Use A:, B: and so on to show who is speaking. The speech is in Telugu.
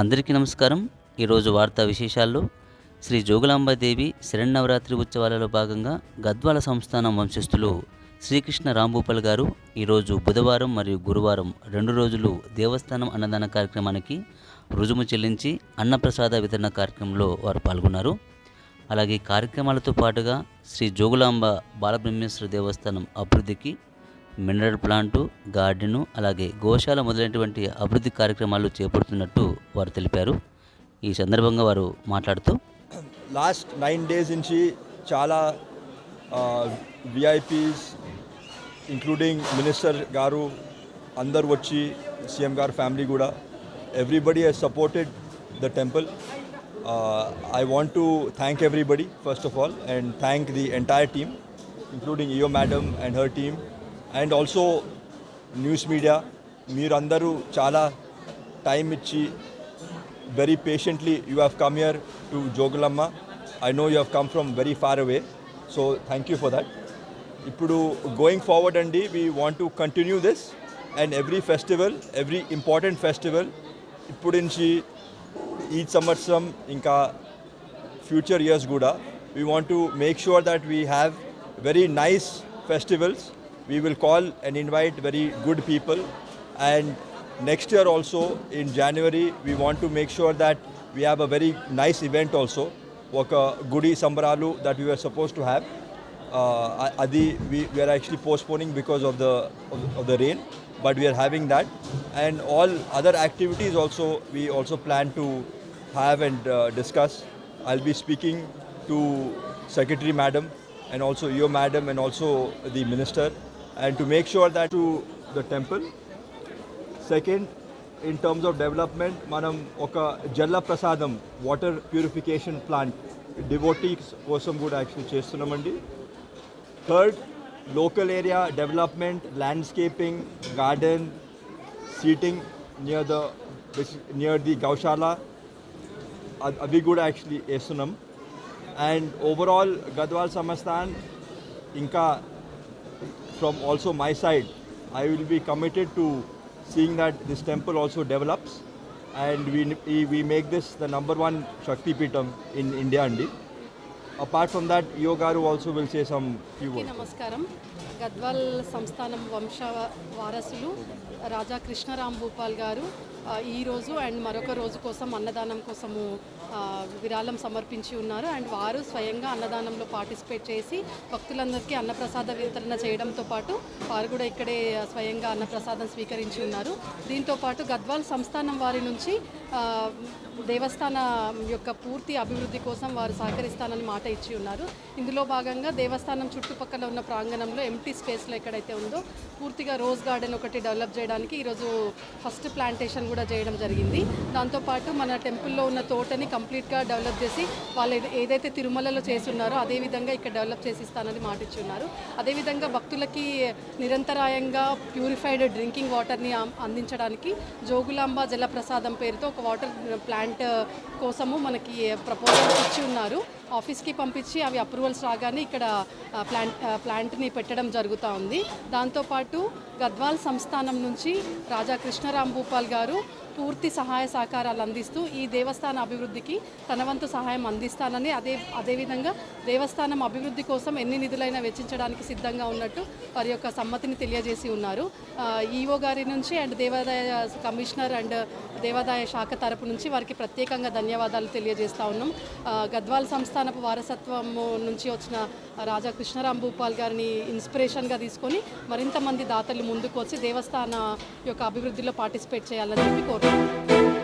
A: అందరికీ నమస్కారం. ఈరోజు వార్తా విశేషాల్లో శ్రీ జోగులాంబాదేవి శరణవరాత్రి ఉత్సవాలలో భాగంగా గద్వాల సంస్థానం వంశస్థులు శ్రీకృష్ణ రాంభూపాల్ గారు ఈరోజు బుధవారం మరియు గురువారం రెండు రోజులు దేవస్థానం అన్నదాన కార్యక్రమానికి రుజుము చెల్లించి అన్నప్రసాద వితరణ కార్యక్రమంలో వారు పాల్గొన్నారు. అలాగే కార్యక్రమాలతో పాటుగా శ్రీ జోగులాంబ బాలబ్రహ్మేశ్వర దేవస్థానం అభివృద్ధికి మినరల్ ప్లాంటు గార్డెను అలాగే గోశాల మొదలైనటువంటి అభివృద్ధి కార్యక్రమాలు చేపడుతున్నట్టు వారు తెలిపారు. ఈ సందర్భంగా వారు మాట్లాడుతూ
B: లాస్ట్ నైన్ డేస్ నుంచి చాలా విఐపీస్ ఇంక్లూడింగ్ మినిస్టర్ గారు అందరు వచ్చి సీఎం గారు ఫ్యామిలీ కూడా everybody has supported the temple I want to thank everybody first of all and thank the entire team including EO madam and her team and also news media మీరందరూ చాలా టైం ఇచ్చి very patiently you have come here to Jogulamma. I know you have come from very far away. So thank you for that. ఇప్పుడు గోయింగ్ ఫార్వర్డ్ అండి we want to continue this and every festival every important festival. ఇప్పుడు నుంచి ఈ సంవత్సరం ఇంకా ఫ్యూచర్ ఇయర్స్ కూడా we want to make sure that we have very nice festivals. we will call and invite very good people. And next year also, in January, we want to make sure that we have a very nice event also, like a uh, Gudi Sambaralu that we were supposed to have. Uh, Adi, we, we are actually postponing because of the, of, of the rain, but we are having that. And all other activities also, we also plan to have and uh, discuss. I'll be speaking to Secretary Madam and also your Madam and also the Minister and to make sure that to the temple. Second in terms of development మనం ఒక జల ప్రసాదం వాటర్ ప్యూరిఫికేషన్ ప్లాంట్ డివోటీస్ కోసం కూడా యాక్చువల్లీ చేస్తున్నామండి third local area development landscaping garden seating near the near the Gaushala అ- అవి కూడా యాక్చువల్లీ వేస్తున్నాం అండ్ ఓవరాల్ గద్వాల్ సంస్థాన్ ఇంకా from also my side, I will be committed to seeing that this temple also develops and we, we, make this the number one Shakti Pitam in India. Andi. Apart from that, Yogaru also will say some few
C: అందరికీ
B: words.
C: నమస్కారం గద్వాల్ సంస్థానం వంశ వారసులు రాజా కృష్ణరామ్ భూపాల్ గారు ఈ రోజు అండ్ మరొక రోజు కోసం అన్నదానం కోసము విరాళం సమర్పించి ఉన్నారు. అండ్ వారు స్వయంగా అన్నదానంలో పార్టిసిపేట్ చేసి భక్తులందరికీ అన్నప్రసాద వితరణ చేయడంతో పాటు వారు కూడా ఇక్కడే స్వయంగా అన్నప్రసాదం స్వీకరించి ఉన్నారు. దీంతో పాటు గద్వాల్ సంస్థానం వారి నుంచి దేవస్థాన యొక్క పూర్తి అభివృద్ధి కోసం వారు సహకరిస్తానని మాట ఇచ్చి ఉన్నారు. ఇందులో భాగంగా దేవస్థానం చుట్టుపక్కల ఉన్న ప్రాంగణంలో ఎంటీ స్పేస్లో ఎక్కడైతే ఉందో పూర్తిగా రోజ్ గార్డెన్ ఒకటి డెవలప్ చేయడానికి ఈరోజు ఫస్ట్ ప్లాంటేషన్ కూడా చేయడం జరిగింది. దాంతోపాటు మన టెంపుల్లో ఉన్న తోటని కంప్లీట్గా డెవలప్ చేసి వాళ్ళు ఏదైతే తిరుమలలో చేస్తున్నారో అదే విధంగా ఇక్కడ డెవలప్ చేసిస్తానని మాట ఇచ్చి ఉన్నారు అదేవిధంగా భక్తులకి నిరంతరాయంగా ప్యూరిఫైడ్ డ్రింకింగ్ వాటర్ని అందించడానికి జోగులాంబ జలప్రసాదం పేరుతో ఒక వాటర్ ప్లాంట్ కోసము మనకి ప్రపోజల్ ఇచ్చి ఉన్నారు. ఆఫీస్కి పంపించి అవి అప్రూవల్స్ రాగానే ఇక్కడ ప్లాంట్ ప్లాంట్ని పెట్టడం జరుగుతూ ఉంది. దాంతోపాటు గద్వాల్ సంస్థానం నుంచి రాజా కృష్ణరామ్ భూపాల్ గారు పూర్తి సహాయ సహకారాలు అందిస్తూ ఈ దేవస్థాన అభివృద్ధికి తన వంతు సహాయం అందిస్తానని అదే అదేవిధంగా దేవస్థానం అభివృద్ధి కోసం ఎన్ని నిధులైనా వెచ్చించడానికి సిద్ధంగా ఉన్నట్టు వారి యొక్క సమ్మతిని తెలియజేసి ఉన్నారు. ఈఓ గారి నుంచి అండ్ దేవాదాయ కమిషనర్ అండ్ దేవాదాయ శాఖ తరపు నుంచి వారికి ప్రత్యేకంగా ధన్యవాదాలు తెలియజేస్తా ఉన్నాం. గద్వాల్ సంస్థ సంస్థానపు వారసత్వం నుంచి వచ్చిన రాజా కృష్ణరామ్ భూపాల్ గారిని ఇన్స్పిరేషన్గా తీసుకొని మరింత మంది దాతలు ముందుకు వచ్చి దేవస్థాన యొక్క అభివృద్ధిలో పార్టిసిపేట్ చేయాలని చెప్పి కోరుతున్నాను